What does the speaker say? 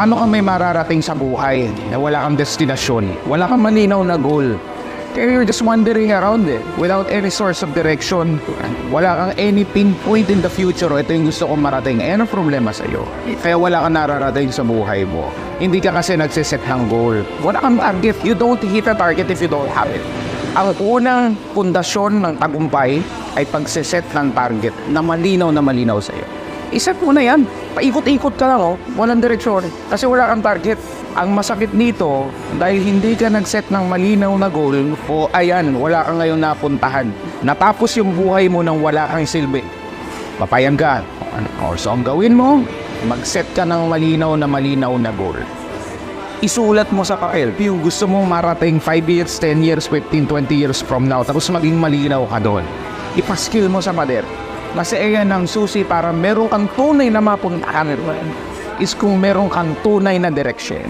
Paano ka may mararating sa buhay na wala kang destinasyon? Wala kang malinaw na goal. Kaya you're just wandering around eh, without any source of direction. Wala kang any pinpoint in the future. Ito yung gusto kong marating. Eh, ano problema sa'yo? Kaya wala kang nararating sa buhay mo. Hindi ka kasi nagsiset ng goal. Wala kang target. You don't hit a target if you don't have it. Ang unang pundasyon ng tagumpay ay pagsiset ng target na malinaw na malinaw sa'yo. Iset mo na yan. Paikot-ikot ka lang, oh. Walang direksyon. Kasi wala kang target. Ang masakit nito, dahil hindi ka nag-set ng malinaw na goal, o ayan, wala ka ngayon napuntahan. Natapos yung buhay mo nang wala kang silbi. Papayag ka. Or so ang gawin mo, mag-set ka ng malinaw na malinaw na goal. Isulat mo sa papel yung gusto mong marating 5 years, 10 years, 15, 20 years from now, tapos maging malinaw ka doon. Ipaskill mo sa pader. Kasi ayan ang susi para meron kang tunay na mapuntahan is kung meron kang tunay na direction.